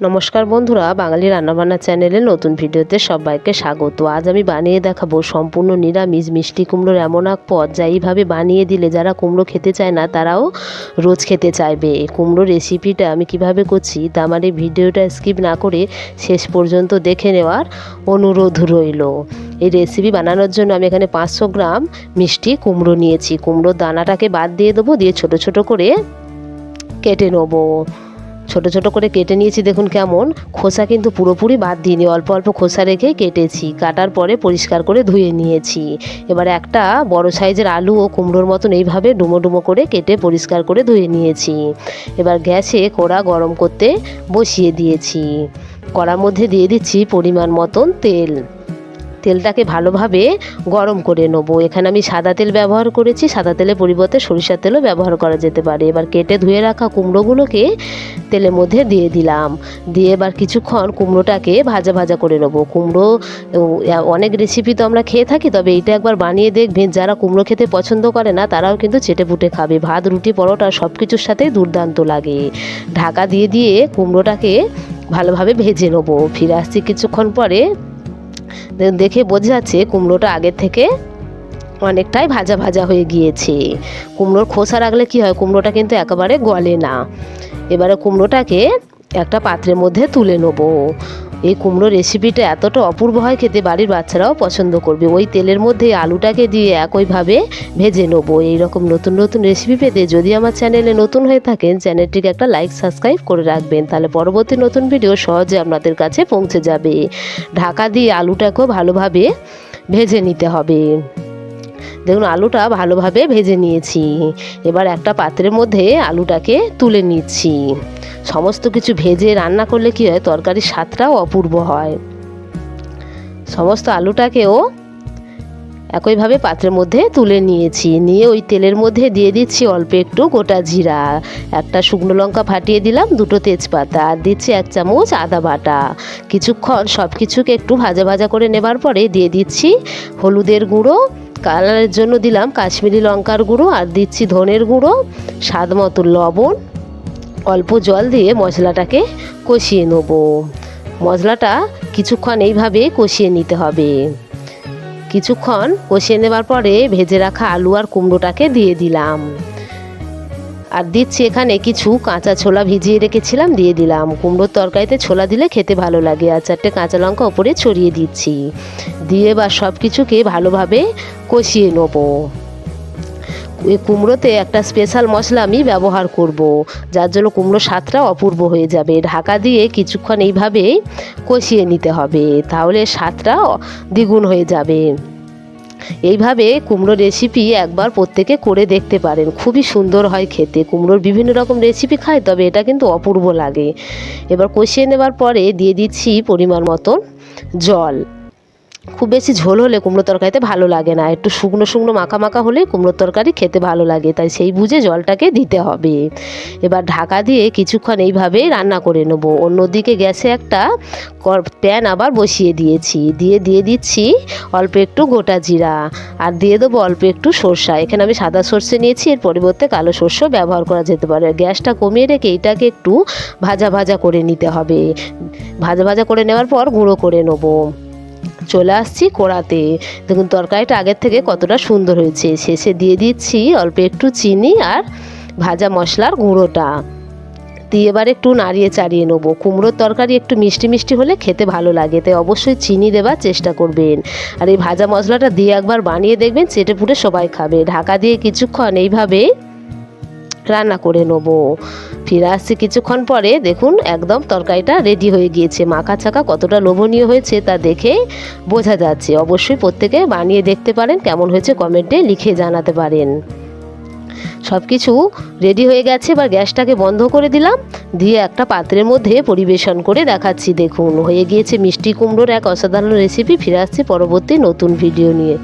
নমস্কার বন্ধুরা, বাঙালি রান্নাবান্না চ্যানেলে নতুন ভিডিওতে সবাইকে স্বাগত। আজ আমি বানিয়ে দেখাবো সম্পূর্ণ নিরামিষ মিষ্টি কুমড়োর এমন এক পদ যা এইভাবে বানিয়ে দিলে যারা কুমড়ো খেতে চায় না, তারাও রোজ খেতে চাইবে। কুমড়ো রেসিপিটা আমি কীভাবে করছি, তা আমার এই ভিডিওটা স্কিপ না করে শেষ পর্যন্ত দেখে নেওয়ার অনুরোধ রইল। এই রেসিপি বানানোর জন্য আমি এখানে পাঁচশো গ্রাম মিষ্টি কুমড়ো নিয়েছি। কুমড়োর দানাটাকে বাদ দিয়ে দেবো, দিয়ে ছোট ছোট করে কেটে নেব। ছোট ছোট করে কেটে নিয়েছি, দেখুন কেমন। খোসা কিন্তু পুরোপুরি বাদ দিইনি, অল্প অল্প খোসা রেখে কেটেছি। কাটার পরে পরিষ্কার করে ধুয়ে নিয়েছি। এবার একটা বড় সাইজের আলু ও কুমড়োর মতন এইভাবে ডুমো ডুমো করে কেটে পরিষ্কার করে ধুয়ে নিয়েছি। এবার গ্যাসে কড়া গরম করতে বসিয়ে দিয়েছি। কড়ার মধ্যে দিয়ে দিচ্ছি পরিমাণ মতন তেল। তেলটাকে ভালোভাবে গরম করে নেব। এখানে আমি সাদা তেল ব্যবহার করেছি, সাদা তেলের পরিবর্তে সরিষার তেলও ব্যবহার করা যেতে পারে। এবার কেটে ধুয়ে রাখা কুমড়োগুলোকে তেলের মধ্যে দিয়ে দিলাম। দিয়ে এবার কিছুক্ষণ কুমড়োটাকে ভাজা ভাজা করে নেব। কুমড়ো অনেক রেসিপি তো আমরা খেয়ে থাকি, তবে এইটা একবার বানিয়ে দেখবেন। যারা কুমড়ো খেতে পছন্দ করে না, তারাও কিন্তু চেটে পুটে খাবে। ভাত, রুটি, পরোটা সব কিছুর সাথেই দুর্দান্ত লাগে। ঢাকা দিয়ে দিয়ে কুমড়োটাকে ভালোভাবে ভেজে নেব। ফিরে আসছি কিছুক্ষণ পরে দেখে বোঝা যাচ্ছে কুমড়োটা আগের থেকে অনেকটাই ভাজা ভাজা হয়ে গিয়েছে। কুমড়োর খোসা রাখলে কি হয়? কুমড়োটা কিন্তু একেবারে গলে না। এবারে কুমড়োটাকে একটা পাত্রের মধ্যে তুলে নেব। এই কুমড়ো রেসিপিটা এতটা অপূর্ব হয় খেতে, বাড়ির বাচ্চারাও পছন্দ করবে। ওই তেলের মধ্যে আলুটাকে দিয়ে একইভাবে ভেজে নেব। এইরকম নতুন নতুন রেসিপি পেতে যদি আমার চ্যানেলে নতুন হয়ে থাকেন, চ্যানেলটিকে একটা লাইক সাবস্ক্রাইব করে রাখবেন। তাহলে পরবর্তী নতুন ভিডিও সহজে আপনাদের কাছে পৌঁছে যাবে। ঢাকা দিয়ে আলুটাকেও ভালোভাবে ভেজে নিতে হবে। দেখুন, আলুটা ভালোভাবে ভেজে নিয়েছি। এবার একটা পাত্রের মধ্যে আলুটাকে তুলে নিচ্ছি। সমস্ত কিছু ভেজে রান্না করলে কি হয়, তরকারির স্বাদটাও অপূর্ব হয়। সমস্ত আলুটাকেও একইভাবে পাত্রের মধ্যে তুলে নিয়েছি। নিয়ে ওই তেলের মধ্যে দিয়ে দিচ্ছি অল্প একটু গোটা জিরা, একটা শুকনো লঙ্কা ফাটিয়ে দিলাম, দুটো তেজপাতা, আর দিচ্ছি এক চামচ আদা বাটা। কিছুক্ষণ সব কিছুকে একটু ভাজা ভাজা করে নেবার পরে দিয়ে দিচ্ছি হলুদের গুঁড়ো, কালারের জন্য দিলাম কাশ্মীরি লঙ্কার গুঁড়ো, আর দিচ্ছি ধনের গুঁড়ো, স্বাদ মতো লবণ। অল্প জল দিয়ে মশলাটাকে কষিয়ে নেব। মশলাটা কিছুক্ষণ এইভাবে কষিয়ে নিতে হবে। কিছুক্ষণ কষিয়ে নেবার পরে ভেজে রাখা আলু আর কুমড়োটাকে দিয়ে দিলাম। আর দিচ্ছি এখানে কিছু কাঁচা ছোলা ভিজিয়ে রেখেছিলাম, দিয়ে দিলাম। কুমড়োর তরকারিতে ছোলা দিলে খেতে ভালো লাগে। আর চারটে কাঁচা লঙ্কা ওপরে ছড়িয়ে দিচ্ছি। দিয়ে বা সব কিছুকে ভালোভাবে কষিয়ে নেব। এই কুমড়োতে একটা স্পেশাল মশলা আমি ব্যবহার করব। যার জন্য কুমড়ো স্বাদটা অপূর্ব হয়ে যাবে। ঢাকা দিয়ে কিছুক্ষণ এইভাবে কষিয়ে নিতে হবে। তাহলে স্বাদটা দ্বিগুণ হয়ে যাবে। এইভাবে কুমড়ো রেসিপি একবার প্রত্যেকে করে দেখতে পারেন। খুবই সুন্দর হয় খেতে। কুমড়োর বিভিন্ন রকম রেসিপি খায়, তবে এটা কিন্তু অপূর্ব লাগে। এবার কষিয়ে নেবার পরে দিয়ে দিচ্ছি পরিমাণ মতন জল। খুব বেশি ঝোল হলে কুমড়ো তরকারিতে ভালো লাগে না। একটু শুকনো শুকনো মাখা মাখা হলে কুমড়োর তরকারি খেতে ভালো লাগে, তাই সেই বুঝে জলটাকে দিতে হবে। এবার ঢাকা দিয়ে কিছুক্ষণ এইভাবেই রান্না করে নেব। অন্যদিকে গ্যাসে একটা প্যান আবার বসিয়ে দিয়েছি। দিয়ে দিয়ে দিচ্ছি অল্প একটু গোটা জিরা আর দিয়ে দেবো অল্প একটু সর্ষা। এখানে আমি সাদা সর্ষে নিয়েছি, এর পরিবর্তে কালো সর্ষেও ব্যবহার করা যেতে পারে। গ্যাসটা কমিয়ে রেখে এটাকে একটু ভাজা ভাজা করে নিতে হবে। ভাজা ভাজা করে নেওয়ার পর গুঁড়ো করে নেব। চলে আসছি কড়াতে। দেখুন, তরকারিটা আগের থেকে কতটা সুন্দর হয়েছে। শেষে দিয়ে দিচ্ছি অল্প একটু চিনি আর ভাজা মশলার গুঁড়োটা। দিয়ে এবার একটু নাড়িয়ে চাড়িয়ে নেব। কুমড়োর তরকারি একটু মিষ্টি মিষ্টি হলে খেতে ভালো লাগে, তাই অবশ্যই চিনি দেওয়ার চেষ্টা করবেন। আর এই ভাজা মশলাটা দিয়ে একবার বানিয়ে দেখবেন, চেটে পুটে সবাই খাবে। ঢাকা দিয়ে কিছুক্ষণ এইভাবে রান্না করে নেব। ফিরে আসছি কিছুক্ষণ পরে, দেখুন একদম তরকারিটা রেডি হয়ে গিয়েছে। মাখা চাকা কতটা লোভনীয় হয়েছে তা দেখে বোঝা যাচ্ছে। অবশ্যই প্রত্যেকে বানিয়ে দেখতে পারেন, কেমন হয়েছে কমেন্টে লিখে জানাতে পারেন। সব কিছু রেডি হয়ে গেছে, এবার গ্যাসটাকে বন্ধ করে দিলাম। দিয়ে একটা পাত্রের মধ্যে পরিবেশন করে দেখাচ্ছি। দেখুন, হয়ে গিয়েছে মিষ্টি কুমড়োর এক অসাধারণ রেসিপি ফিরে আসছি পরবর্তী নতুন ভিডিও নিয়ে।